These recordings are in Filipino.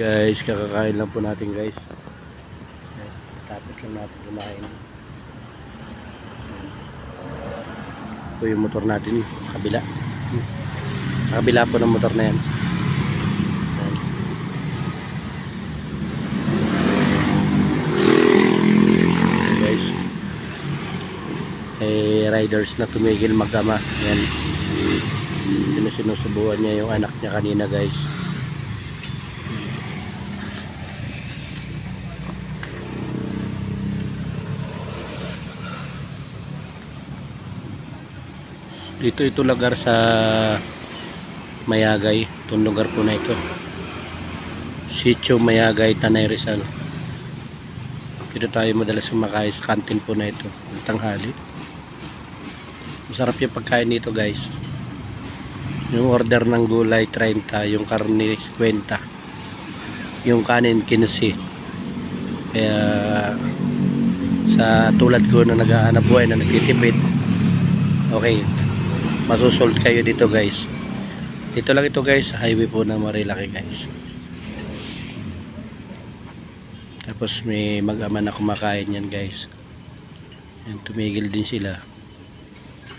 Guys, kakakain lang po natin guys. Tapos lang natin kumain. Ito yung motor natin, kabila. Sa kabila po ng motor na yan. Ayan. Guys. Eh, riders na tumigil magama. Yan. Sinusubuhan niya yung anak niya kanina guys. Dito ito lugar sa Mayagay. Itong lugar po na ito. Sitio Mayagay, Tanay Rizal. Dito tayo madalas kumakain sa kantin po na ito. Ang tanghali. Masarap yung pagkain dito guys. Yung order ng gulay 30, yung karne 50. Yung kanin 15. Kaya sa tulad ko na nag-aanap buhay na nagtitipid. Okay, masusold kayo dito guys. Dito lang ito guys. Highway po ng Marilaki guys. Tapos may mag-ama na kumakain yan guys. Yan, tumigil din sila.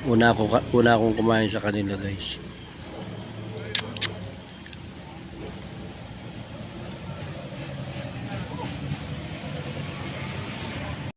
Una ako una akong kumain sa kanila guys